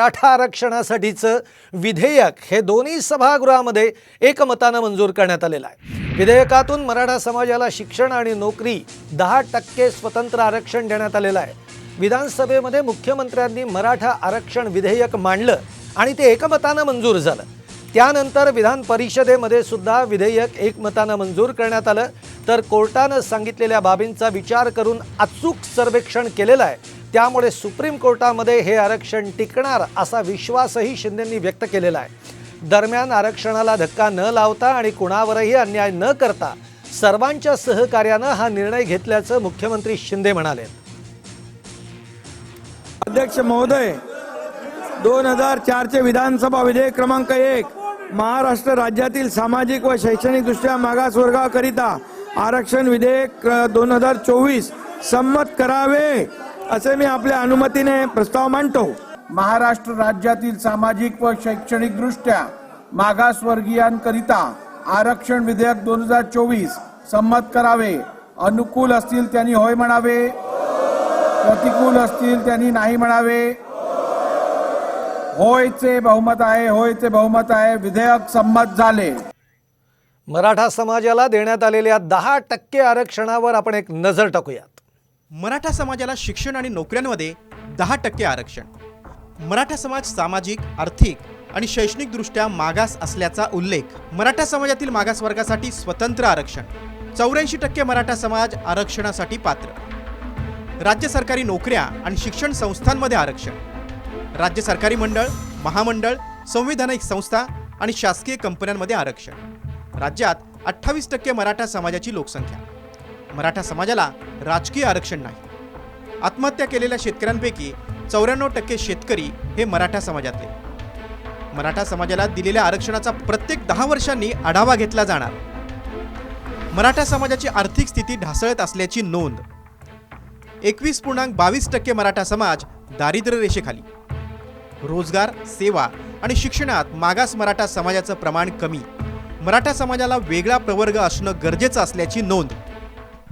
मराठा आरक्षणासाठीचं विधेयक हे दोन्ही सभागृहामध्ये एकमतानं मंजूर करण्यात आलेलं आहे. विधेयकातून मराठा समाजाला शिक्षण आणि नोकरी दहा टक्के स्वतंत्र आरक्षण देण्यात आलेलं आहे. विधानसभेमध्ये मुख्यमंत्र्यांनी मराठा आरक्षण विधेयक मांडलं आणि ते एकमतानं मंजूर झालं. त्यानंतर विधान परिषदेमध्ये सुद्धा विधेयक एकमतानं मंजूर करण्यात आलं. तर कोर्टानं सांगितलेल्या बाबींचा विचार करून अचूक सर्वेक्षण केलेलं आहे. त्यामुळे सुप्रीम कोर्टामध्ये हे आरक्षण टिकणार असा विश्वासही शिंदेंनी व्यक्त केलेला आहे. दरम्यान आरक्षणाला धक्का न लावता आणि कुणावरही अन्याय न करता सर्वांच्या सहकार्यानं हा निर्णय घेतल्याचं मुख्यमंत्री शिंदे म्हणाले. अध्यक्ष महोदय दोन हजार चारचे विधानसभा विधेयक क्रमांक एक महाराष्ट्र राज्यातील सामाजिक व शैक्षणिक दृष्ट्या मागासवर्गाकरिता आरक्षण विधेयक दोन हजार चोवीस संमत करावे. असे मी आपल्या अनुमतीने प्रस्ताव मांडतो. महाराष्ट्र राज्यातील सामाजिक व शैक्षणिक दृष्ट्या मागासवर्गीयांकरिता आरक्षण विधेयक दोन हजार चोवीस संमत करावे. अनुकूल असतील त्यांनी होय म्हणावे. प्रतिकूल असतील त्यांनी नाही म्हणावे. होयचे बहुमत आहे होयचे बहुमत आहे विधेयक संमत झाले. मराठा समाजाला देण्यात आलेल्या दहा टक्के आरक्षणावर आपण एक नजर टाकूयात. मराठा समाजाला शिक्षण आणि नोकऱ्यांमध्ये दहा टक्के आरक्षण. मराठा समाज सामाजिक आर्थिक आणि शैक्षणिकदृष्ट्या मागास असल्याचा उल्लेख मराठा समाजातील मागासवर्गासाठी स्वतंत्र आरक्षण. चौऱ्याऐंशी टक्के मराठा समाज आरक्षणासाठी पात्र. राज्य सरकारी नोकऱ्या आणि शिक्षण संस्थांमध्ये आरक्षण. राज्य सरकारी मंडळ महामंडळ संविधानिक संस्था आणि शासकीय कंपन्यांमध्ये आरक्षण. राज्यात अठ्ठावीस टक्के मराठा समाजाची लोकसंख्या. मराठा समाजाला राजकीय आरक्षण नाही. आत्महत्या केलेल्या शेतकऱ्यांपैकी चौऱ्याण्णव टक्के शेतकरी हे मराठा समाजातले. मराठा समाजाला दिलेल्या आरक्षणाचा प्रत्येक दहा वर्षांनी आढावा घेतला जाणार. मराठा समाजाची आर्थिक स्थिती ढासळत असल्याची नोंद. एकवीस पूर्णांक बावीस टक्के मराठा समाज दारिद्र्य रेषेखाली. रोजगार सेवा आणि शिक्षणात मागास मराठा समाजाचं प्रमाण कमी. मराठा समाजाला वेगळा प्रवर्ग असणं गरजेचं असल्याची नोंद.